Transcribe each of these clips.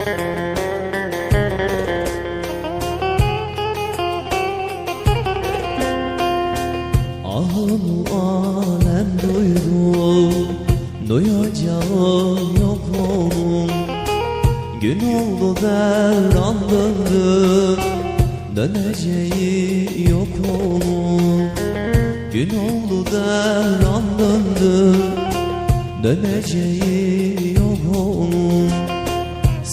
Ahım alem duydu Duyacağı yok onun Gün oldu devran döndü Döneceği yok onun Gün oldu devran döndü Döneceği yok onun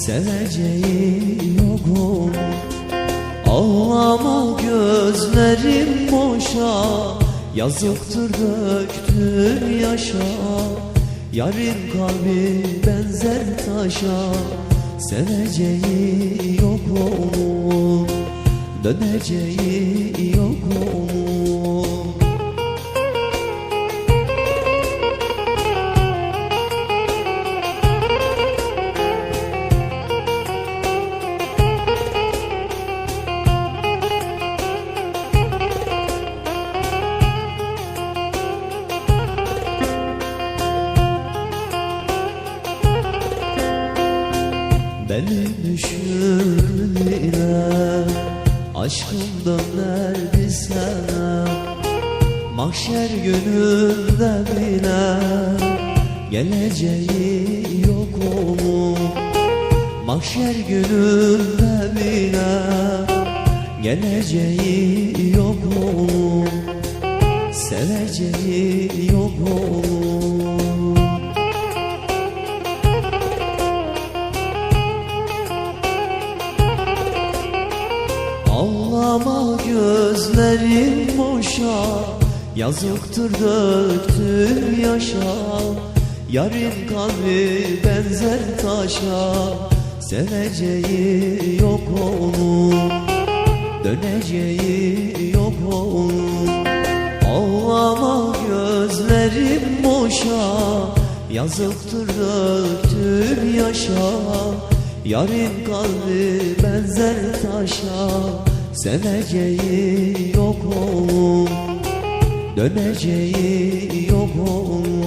Seveceği yok onun Ağlama gözlerim boşa. Yazıktır döktüm yaşa. Yarın kalbi benzer taşa. Seveceği yok onun Döneceği yok onun Beni düşürdün yine Aşkım döner bir sene Mahşer gününde bile Geleceği yok onun Mahşer gününde bile Geleceği yok onun Seveceği yok onun Ağlama gözlerim boşa. Yazıktır döktüm yaşa. Yarın kalbi benzer taşa. Seveceği yok onun. Döneceği yok onun. Ağlama gözlerim boşa. Yazıktır döktüm yaşa. Yarın kalbi benzer taşa Seveceği yok onun Döneceği yok onun